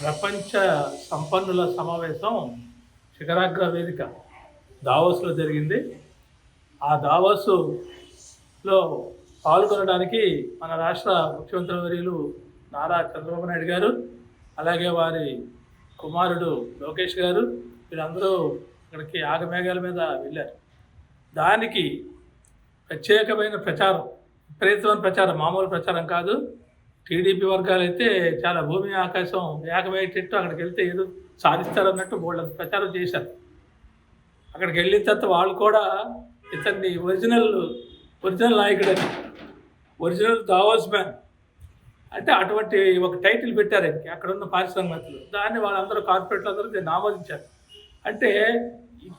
ప్రపంచ సంపన్నుల సమావేశం శిఖరాగ్ర వేదిక దావోస్లో జరిగింది. ఆ దావోస్లో పాల్గొనడానికి మన రాష్ట్ర ముఖ్యమంత్రి వర్యులు నారా చంద్రబాబు నాయుడు గారు అలాగే వారి కుమారుడు లోకేష్ గారు వీళ్ళందరూ ఇక్కడికి ఆగమేఘాల మీద వెళ్ళారు. దానికి ప్రత్యేకమైన ప్రచారం విపరీతమైన ప్రచారం మామూలు ప్రచారం కాదు. టీడీపీ వర్గాలు అయితే చాలా భూమి ఆకాశం ఏకమయ్యేటట్టు అక్కడికి వెళ్తే ఏదో సాధిస్తారన్నట్టు బోల్డ్ ప్రచారం చేశారు. అక్కడికి వెళ్ళిన తర్వాత వాళ్ళు కూడా ఇతన్ని ఒరిజినల్ ఒరిజినల్ నాయకుడని ఒరిజినల్ దావాస్ మ్యాన్ అంటే అటువంటి ఒక టైటిల్ పెట్టారు ఆయనకి అక్కడ ఉన్న పారిశ్రామికవేత్తలు. దాన్ని వాళ్ళందరూ కార్పొరేట్లు అందరూ దీన్ని ఆమోదించారు. అంటే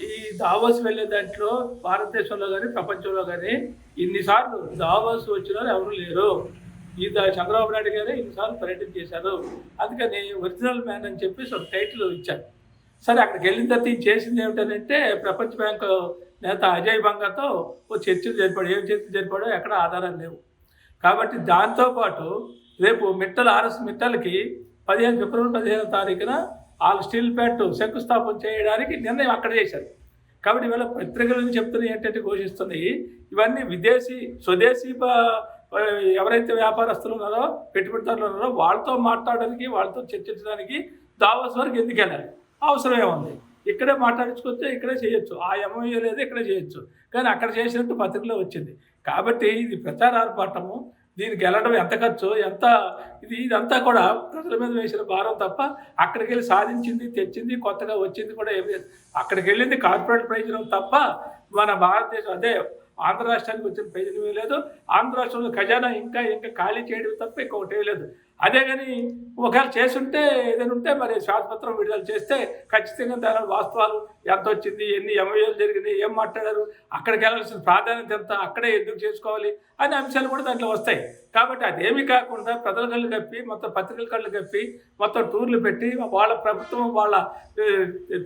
ఈ- దావోస్ వెళ్ళే దాంట్లో భారతదేశంలో కానీ ప్రపంచంలో కానీ ఇన్నిసార్లు దావోస్ వచ్చిన ఎవరు లేరు. ఈ చంద్రబాబు నాయుడు గారే ఇన్నిసార్లు పర్యటన చేశారు. అందుకని ఒరిజినల్ మ్యాన్ అని చెప్పేసి ఒక టైటిల్ ఇచ్చారు. సరే అక్కడికి వెళ్ళిన తర్వాత ఈయన చేసింది ఏమిటంటే ప్రపంచ బ్యాంకు నేత అజయ్ బంగాతో ఓ చర్చలు జరిపాడు. ఏం చర్చలు జరిపాడో ఎక్కడ ఆధారాలు లేవు. కాబట్టి దాంతోపాటు రేపు మిట్టలు ఆర్ఎస్ మిట్టలకి పదిహేను ఫిబ్రవరి పదిహేను తారీఖున వాళ్ళు స్టీల్ ప్లాంట్ శంకుస్థాపన చేయడానికి నిర్ణయం అక్కడ చేశారు. కాబట్టి ఇవాళ పత్రికల నుంచి చెప్తున్నాయి ఏంటంటే ఘోషిస్తున్నాయి. ఇవన్నీ విదేశీ స్వదేశీ ఎవరైతే వ్యాపారస్తులు ఉన్నారో పెట్టుబడిదారులు ఉన్నారో వాళ్ళతో మాట్లాడడానికి వాళ్ళతో చర్చించడానికి దావోస్ వరకు ఎందుకు వెళ్ళాలి? అవసరం ఏముంది ఇక్కడే మాట్లాడించుకొస్తే ఇక్కడే చేయొచ్చు. ఆ ఎంఓఏ లేదు ఇక్కడే చేయొచ్చు. కానీ అక్కడ చేసినట్టు పత్రికలో వచ్చింది. కాబట్టి ఇది ప్రచార ఆర్భాటము దీనికి వెళ్ళడం ఎంత ఖర్చు? ఎంత ఇది ఇదంతా కూడా ప్రజల మీద వేసిన భారం తప్ప అక్కడికి వెళ్ళి సాధించింది తెచ్చింది కొత్తగా వచ్చింది కూడా ఏమి లేదు. అక్కడికి వెళ్ళింది కార్పొరేట్ ప్రయోజనం తప్ప మన భారతదేశం అదే ఆంధ్ర రాష్ట్రానికి వచ్చిన ప్రయోజనమే లేదు. ఆంధ్ర రాష్ట్రంలో ఖజానా ఇంకా ఇంకా ఖాళీ చేయడం తప్ప ఇంకొకటి లేదు. అదే కానీ ఒకవేళ చేసుంటే ఏదైనా ఉంటే మరి శ్వాసపత్రం విడుదల చేస్తే ఖచ్చితంగా దాని వాస్తవాలు ఎంత వచ్చింది ఎన్ని ఎంఐఏలు జరిగినాయి ఏం మాట్లాడారు అక్కడికి వెళ్ళాల్సిన ప్రాధాన్యత ఎంత అక్కడే ఎందుకు చేసుకోవాలి అనే అంశాలు కూడా దాంట్లో వస్తాయి. కాబట్టి అదేమి కాకుండా ప్రజల కళ్ళు కప్పి మొత్తం పత్రికల కళ్ళు కప్పి మొత్తం టూర్లు పెట్టి వాళ్ళ ప్రభుత్వం వాళ్ళ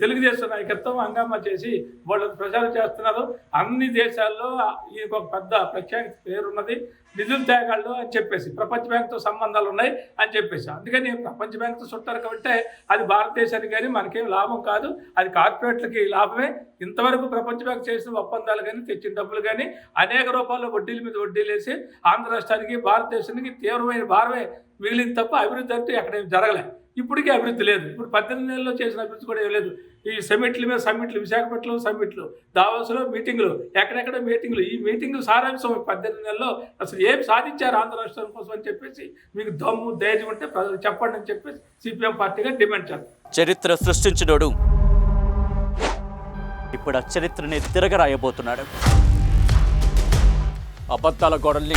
తెలుగుదేశం నాయకత్వం హంగామా చేసి వాళ్ళు ప్రచారం చేస్తున్నారు. అన్ని దేశాల్లో ఈ ఒక పెద్ద ప్రఖ్యాతి పేరున్నది. నిధులు తేగాళ్ళు అని చెప్పేసి ప్రపంచ బ్యాంకుతో సంబంధాలు ఉన్నాయి అని చెప్పేసి. అందుకని ప్రపంచ బ్యాంకుతో చుట్టారు కాబట్టి అది భారతదేశానికి కానీ మనకేం లాభం కాదు. అది కార్పొరేట్లకి లాభమే. ఇంతవరకు ప్రపంచ బ్యాంక్ చేసిన ఒప్పందాలు కానీ తెచ్చిన డబ్బులు కానీ అనేక రూపాయల వడ్డీల మీద వడ్డీలు వేసి ఆంధ్ర రాష్ట్రానికి భారతదేశానికి తీవ్రమైన భారమే మిగిలింది తప్ప అభివృద్ధి అంటే అక్కడేం జరగలే. ఇప్పటికీ అభివృద్ధి లేదు. ఇప్పుడు పద్దెనిమిది నెలల్లో చేసిన అభివృద్ధి కూడా ఏం లేదు. ఈ సమ్మిట్ల మీద సమ్మిట్లు విశాఖపట్నం సమ్మిట్లు దావాసులో మీటింగులు ఎక్కడెక్కడ మీటింగులు ఈ మీటింగులు సారాంశం పద్దెనిమిది నెలల్లో అసలు ఏం సాధించారు ఆంధ్ర రాష్ట్రం కోసం అని చెప్పేసి మీకు దమ్ము ధైర్యం ఉంటే ప్రజలు చెప్పండి అని చెప్పేసి సిపిఎం పార్టీగా డిమాండ్ చేస్తారు చరిత్ర సృష్టించినోడు. ఇప్పుడు ఆ చరిత్రని తిరగరాయబోతున్నాడు. అబద్ధాల గోడల్ని